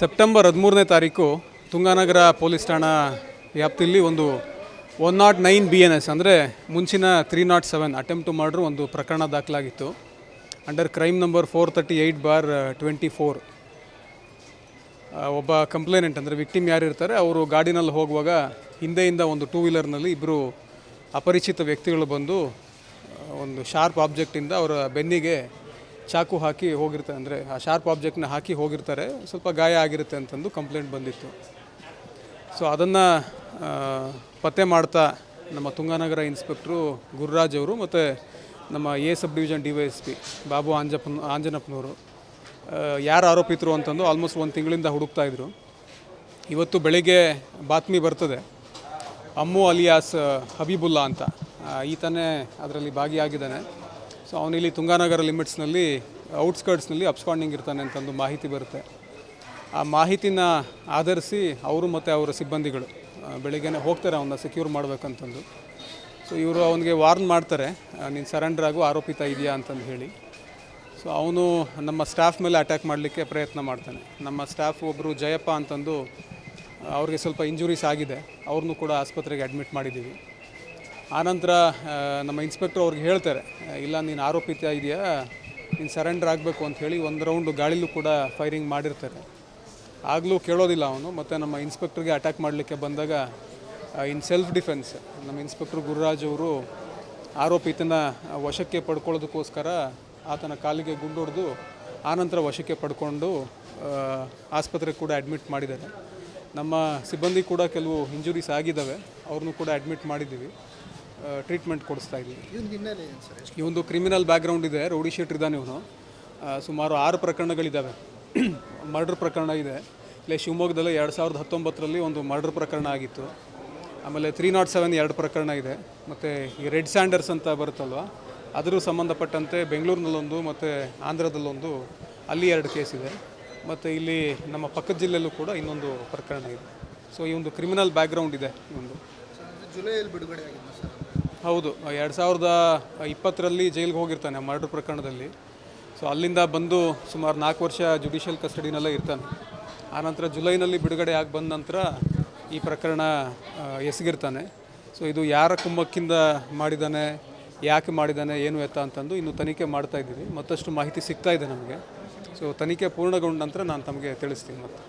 September ಹದಿಮೂರನೇ ತಾರೀಕು Tunganagar police ಠಾಣಾ ವ್ಯಾಪ್ತಿಯಲ್ಲಿ ಒಂದು one not nine B N S, ಅಂದರೆ ಮುಂಚಿನ three not seven attempt to ಮಾಡ್ರು ಒಂದು ಪ್ರಕರಣ ದಾಖಲಾಗಿತ್ತು. Under crime number four thirty eight bar twenty four ಒಬ್ಬ ಕಂಪ್ಲೇನೆಂಟ್ ಅಂದರೆ ವಿಕ್ಟಿಮ್ ಯಾರು ಇರ್ತಾರೆ, ಅವರು ಗಾಡಿನಲ್ಲಿ ಹೋಗುವಾಗ ಹಿಂದೆಯಿಂದ ಒಂದು ಟೂ ವೀಲರ್ನಲ್ಲಿ ಇಬ್ಬರು ಅಪರಿಚಿತ ವ್ಯಕ್ತಿಗಳು ಬಂದು ಒಂದು ಶಾರ್ಪ್ ಆಬ್ಜೆಕ್ಟಿಂದ ಅವರ ಬೆನ್ನಿಗೆ ಚಾಕು ಹಾಕಿ ಹೋಗಿರ್ತಾರೆ ಅಂದರೆ ಆ ಶಾರ್ಪ್ ಆಬ್ಜೆಕ್ಟ್ನ ಹಾಕಿ ಹೋಗಿರ್ತಾರೆ. ಸ್ವಲ್ಪ ಗಾಯ ಆಗಿರುತ್ತೆ ಅಂತಂದು ಕಂಪ್ಲೇಂಟ್ ಬಂದಿತ್ತು. ಸೊ, ಅದನ್ನು ಪತ್ತೆ ಮಾಡ್ತಾ ನಮ್ಮ ತುಂಗಾನಗರ ಇನ್ಸ್ಪೆಕ್ಟ್ರು ಗುರುರಾಜ್ ಅವರು ಮತ್ತು ನಮ್ಮ a subdivision D Y S P Babu ಆಂಜಪ್ಪನ ಆಂಜನಪ್ಪನವರು ಯಾರು ಆರೋಪಿತರು ಅಂತಂದು ಆಲ್ಮೋಸ್ಟ್ ಒಂದು ತಿಂಗಳಿಂದ ಹುಡುಕ್ತಾ ಇದ್ರು. ಇವತ್ತು ಬೆಳಿಗ್ಗೆ ಬಾತ್ಮಿ ಬರ್ತದೆ. ಅಮ್ಮು ಅಲಿಯಾಸ್ ಹಬೀಬುಲ್ಲಾ ಅಂತ. ಈತನೇ ಅದರಲ್ಲಿ ಭಾಗಿಯಾಗಿದ್ದಾನೆ. ಸೊ ಅವನಿಲ್ಲಿ ತುಂಗಾನಗರ ಲಿಮಿಟ್ಸ್ನಲ್ಲಿ, ಔಟ್ಸ್ಕರ್ಟ್ಸ್ನಲ್ಲಿ ಅಬ್ಸ್ಕಾಂಡಿಂಗ್ ಇರ್ತಾನೆ ಅಂತಂದು ಮಾಹಿತಿ ಬರುತ್ತೆ. ಆ ಮಾಹಿತಿನ ಆಧರಿಸಿ ಅವರು ಮತ್ತು ಅವರ ಸಿಬ್ಬಂದಿಗಳು ಬೆಳಿಗ್ಗೆ ಹೋಗ್ತಾರೆ ಅವನ್ನ ಸೆಕ್ಯೂರ್ ಮಾಡಬೇಕಂತಂದು. ಸೊ ಇವರು ಅವನಿಗೆ ವಾರ್ನ್ ಮಾಡ್ತಾರೆ ನೀನು ಸರೆಂಡರ್ ಆಗು, ಆರೋಪಿತ ಇದೆಯಾ ಅಂತಂದು ಹೇಳಿ. ಸೊ ಅವನು ನಮ್ಮ ಸ್ಟಾಫ್ ಮೇಲೆ ಅಟ್ಯಾಕ್ ಮಾಡಲಿಕ್ಕೆ ಪ್ರಯತ್ನ ಮಾಡ್ತಾನೆ. ನಮ್ಮ ಸ್ಟಾಫ್ ಒಬ್ಬರು ಜಯಪ್ಪ ಅಂತಂದು, ಅವ್ರಿಗೆ ಸ್ವಲ್ಪ ಇಂಜುರೀಸ್ ಆಗಿದೆ. ಅವ್ರನ್ನೂ ಕೂಡ ಆಸ್ಪತ್ರೆಗೆ ಅಡ್ಮಿಟ್ ಮಾಡಿದ್ದೀವಿ. ಆನಂತರ ನಮ್ಮ ಇನ್ಸ್ಪೆಕ್ಟರ್ ಅವ್ರಿಗೆ ಹೇಳ್ತಾರೆ, ಇಲ್ಲ, ನೀನು ಆರೋಪಿತ ಇದೆಯಾ? ನೀನು ಸರೆಂಡರ್ ಆಗಬೇಕು ಅಂತ ಹೇಳಿ ಒಂದು ರೌಂಡು ಗಾಳಿಲೂ ಕೂಡ ಫೈರಿಂಗ್ ಮಾಡಿರ್ತಾರೆ. ಆಗಲೂ ಕೇಳೋದಿಲ್ಲ ಅವನು, ಮತ್ತು ನಮ್ಮ ಇನ್ಸ್ಪೆಕ್ಟರ್ಗೆ ಅಟ್ಯಾಕ್ ಮಾಡಲಿಕ್ಕೆ ಬಂದಾಗ ಇನ್ ಸೆಲ್ಫ್ ಡಿಫೆನ್ಸ್ ನಮ್ಮ ಇನ್ಸ್ಪೆಕ್ಟರ್ ಗುರುರಾಜ್ ಅವರು ಆರೋಪಿತನ ವಶಕ್ಕೆ ಪಡ್ಕೊಳ್ಳೋದಕ್ಕೋಸ್ಕರ ಆತನ ಕಾಲಿಗೆ ಗುಂಡೊಡೆದು ಆನಂತರ ವಶಕ್ಕೆ ಪಡ್ಕೊಂಡು ಆಸ್ಪತ್ರೆಗೆ ಕೂಡ ಅಡ್ಮಿಟ್ ಮಾಡಿದ್ದಾರೆ. ನಮ್ಮ ಸಿಬ್ಬಂದಿ ಕೂಡ ಕೆಲವು ಇಂಜುರೀಸ್ ಆಗಿದ್ದಾವೆ, ಅವ್ರನ್ನೂ ಕೂಡ ಅಡ್ಮಿಟ್ ಮಾಡಿದ್ದೀವಿ. ಟ್ರೀಟ್ಮೆಂಟ್ ಕೊಡಿಸ್ತಾ ಇದ್ದೀವಿ ಒಂದು ಕ್ರಿಮಿನಲ್ ಬ್ಯಾಕ್ಗ್ರೌಂಡ್ ಇದೆ ರೌಡಿ ಶೀಟ್ ಇದ್ದಾನೆ ಇವನು. ಸುಮಾರು ಆರು ಪ್ರಕರಣಗಳಿದ್ದಾವೆ. ಮರ್ಡರ್ ಪ್ರಕರಣ ಇದೆ. ಇಲ್ಲೇ ಶಿವಮೊಗ್ಗದಲ್ಲಿ ಎರಡು ಸಾವಿರದ ಹತ್ತೊಂಬತ್ತರಲ್ಲಿ ಒಂದು ಮರ್ಡರ್ ಪ್ರಕರಣ ಆಗಿತ್ತು. ಆಮೇಲೆ ತ್ರೀ ನಾಟ್ ಸೆವೆನ್ ಎರಡು ಪ್ರಕರಣ ಇದೆ. ಮತ್ತು ಈ ರೆಡ್ ಸ್ಯಾಂಡರ್ಸ್ ಅಂತ ಬರುತ್ತಲ್ವ? ಅದರ ಸಂಬಂಧಪಟ್ಟಂತೆ ಬೆಂಗಳೂರಿನಲ್ಲೊಂದು ಮತ್ತು ಆಂಧ್ರದಲ್ಲೊಂದು ಅಲ್ಲಿ ಎರಡು ಕೇಸ್ ಇದೆ. ಮತ್ತು ಇಲ್ಲಿ ನಮ್ಮ ಪಕ್ಕದ ಜಿಲ್ಲೆಯಲ್ಲೂ ಕೂಡ ಇನ್ನೊಂದು ಪ್ರಕರಣ ಇದೆ. ಸೊ ಈ ಒಂದು ಕ್ರಿಮಿನಲ್ ಬ್ಯಾಕ್ಗ್ರೌಂಡ್ ಇದೆ ಒಂದು. ಜುಲೈಯಲ್ಲಿ ಬಿಡುಗಡೆ ಆಗಿದೆ ಸರ್ ಹೌದು ಎರಡು ಸಾವಿರದ ಇಪ್ಪತ್ತರಲ್ಲಿ ಜೈಲಿಗೆ ಹೋಗಿರ್ತಾನೆ ಮರ್ಡರ್ ಪ್ರಕರಣದಲ್ಲಿ. ಸೊ ಅಲ್ಲಿಂದ ಬಂದು ಸುಮಾರು ನಾಲ್ಕು ವರ್ಷ ಜುಡಿಷಿಯಲ್ ಕಸ್ಟಡಿನಲ್ಲೇ ಇರ್ತಾನೆ. ಆನಂತರ ಜುಲೈನಲ್ಲಿ ಬಿಡುಗಡೆ ಆಗಿ ಬಂದ ನಂತರ ಈ ಪ್ರಕರಣ ಎಸಗಿರ್ತಾನೆ. ಸೊ ಇದು ಯಾರ ಕುಮ್ಮಕ್ಕಿಂದ ಮಾಡಿದ್ದಾನೆ, ಯಾಕೆ ಮಾಡಿದ್ದಾನೆ, ಏನು ಎತ್ತ ಅಂತಂದು ಇನ್ನು ತನಿಖೆ ಮಾಡ್ತಾ ಇದ್ದೀವಿ. ಮತ್ತಷ್ಟು ಮಾಹಿತಿ ಸಿಗ್ತಾ ಇದೆ ನಮಗೆ. ಸೊ ತನಿಖೆ ಪೂರ್ಣಗೊಂಡ ನಂತರ ನಾನು ತಮಗೆ ತಿಳಿಸ್ತೀನಿ ಮತ್ತೆ.